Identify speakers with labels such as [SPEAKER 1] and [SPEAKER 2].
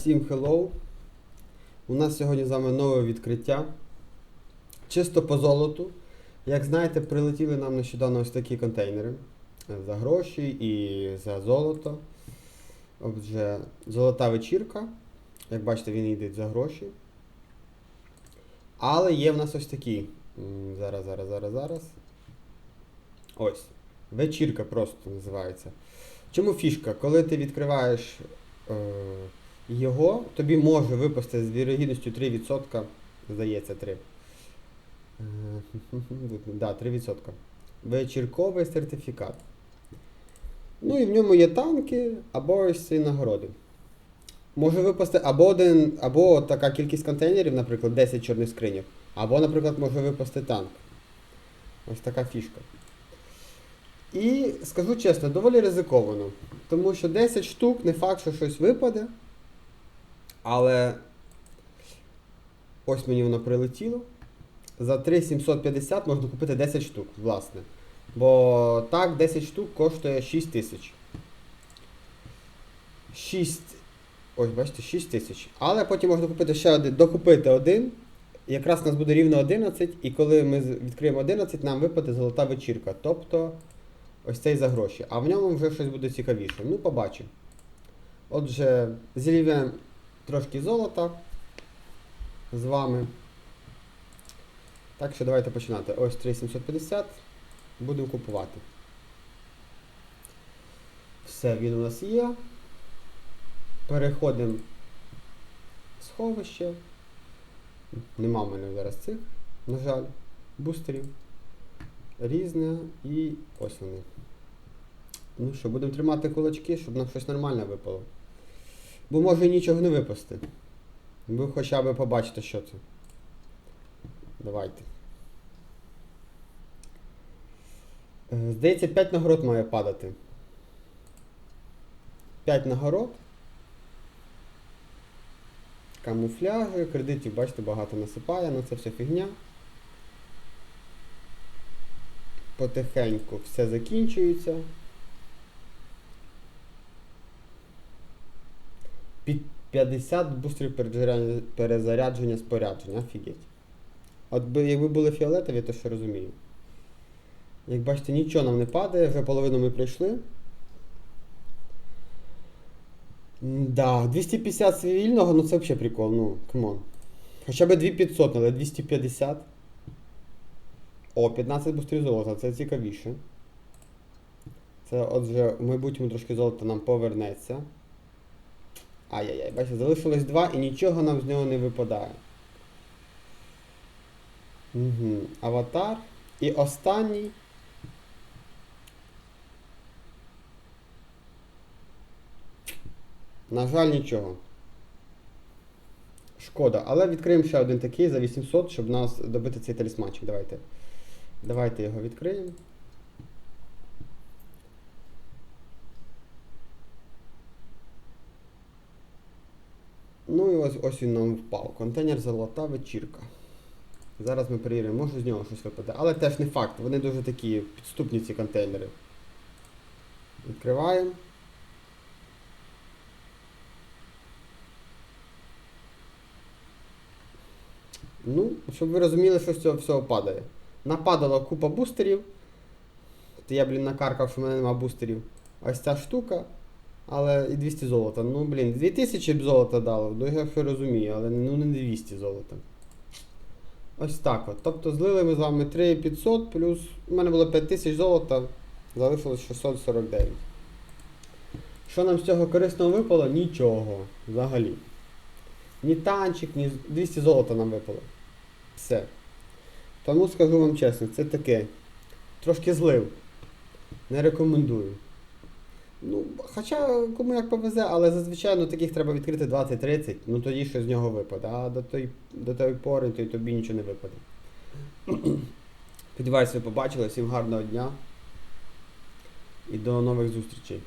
[SPEAKER 1] Всім hello! У нас сьогодні з вами нове відкриття. Чисто по золоту. Як знаєте, прилетіли нам нещодавно ось такі контейнери за гроші і за золото. Отже, золота вечірка. Як бачите, він йде за гроші. Але є в нас ось такі. Зараз, зараз, зараз, зараз. Ось. Вечірка просто називається. Чому фішка? Коли ти відкриваєш е, його, тобі може випасти з вірогідністю 3%, здається, 3. Е, да, 3%. Вечірковий сертифікат. Ну і в ньому є танки або ось ці нагороди. Може випасти або один, або така кількість контейнерів, наприклад, 10 чорних скринів, або, наприклад, може випасти танк. Ось така фішка. І скажу чесно, доволі ризиковано. Тому що 10 штук не факт, що щось випаде. Але ось мені воно прилетіло. За 3,750 можна купити 10 штук, власне. Бо так, 10 штук коштує 6 тисяч. 6. Ось, бачите, 6 тисяч. Але потім можна купити ще один, докупити один. Якраз у нас буде рівно 11, і коли ми відкриємо 11, нам випаде золота вечірка. Тобто ось цей за гроші. А в ньому вже щось буде цікавіше. Ну, побачимо. Отже, зіліваємо трошки золота з вами. Так що давайте починати. Ось 3750. Будемо купувати. Все, він у нас є. Переходимо в сховище. Нема в мене зараз цих, на жаль, бустерів. Різне і ось вони. Ну що, будемо тримати кулачки, щоб нам щось нормальне випало. Бо може нічого не випасти. Ви хоча б побачите, що це. Давайте. Е, Здається, 5 нагород має падати. 5 нагород. Камуфляжі, кредитів, бачите, багато насипає, але це все фігня. Потихеньку все закінчується. Під 50 бустерів перезарядження, спорядження, офігеть. От би, якби були фіолетові, то ще розумію. Як бачите, нічого нам не падає, вже половину ми пройшли. М, Да, 250 цивільного, ну це взагалі прикол, ну, камон. Хоча б 2500, але 250. О, 15 бустрів золота, це цікавіше. Це отже, в майбутньому трошки золота нам повернеться. Ай-яй-яй, бачите, залишилось 2 і нічого нам з нього не випадає. Угу. Аватар. І останній. На жаль, нічого. Шкода. Але відкриємо ще один такий за 800, щоб нас добити цей талісманчик. Давайте. Давайте його відкриємо. Ну і ось ось він нам впав. Контейнер золота вечірка. Зараз ми перевіримо, може з нього щось випаде. Але теж не факт, вони дуже такі підступні ці контейнери. Відкриваємо. Ну, щоб ви розуміли, що з цього всього падає. Нападала купа бустерів. Я, блін, накаркав, що в мене нема бустерів. Ось ця штука. Але і 200 золота. Ну, блін, 2000 б золота дало, ну я все розумію, але ну не 200 золота. Ось так от. Тобто злили ми з вами 3500 плюс. У мене було 5000 золота, залишилось 649. Що нам з цього корисного випало? Нічого. Взагалі. Ні танчик, ні 200 золота нам випало. Все. Тому скажу вам чесно, це таке. Трошки злив. Не рекомендую. Ну, хоча кому як повезе, але зазвичай ну, таких треба відкрити 20-30, ну тоді що з нього випаде. А до той, до тої пори то й тобі нічого не випаде. Сподіваюсь, ви побачили. Всім гарного дня. І до нових зустрічей.